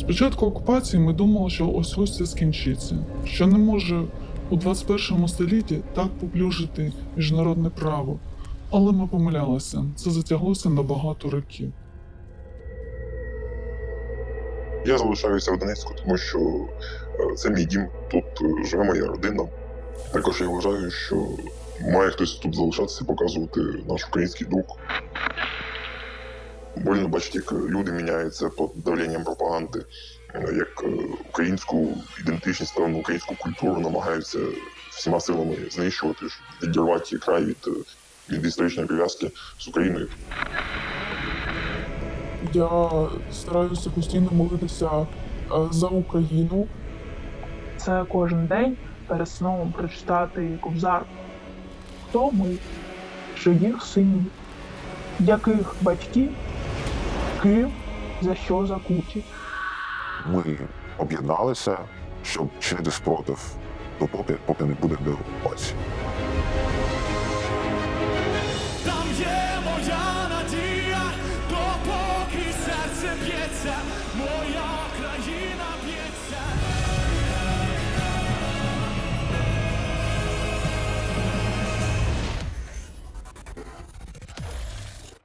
Спочатку окупації ми думали, що ось ось це скінчиться, що не може у 21 столітті так поплюжити міжнародне право. Але ми помилялися, це затяглося на багато років. Я залишаюся в Донецьку, тому що е, це мій дім, тут е, живе моя родина. Також я вважаю, що має хтось тут залишатися показувати наш український дух. Больно бачити, як люди міняються під давленням пропаганди, як українську ідентичність та українську культуру намагаються всіма силами знищувати, щоб відірвати край від, е, від історичної прив'язки з Україною. Я стараюся постійно молитися е, за Україну. Це кожен день перед сном прочитати ковзар. Хто ми, чиїх синів, яких батьків, ким, за що закуті. Ми об'єдналися, щоб чинити спротив допоки, поки не буде деокупації. Там є моя надія, допоки серце б'ється, моя країна б'ється.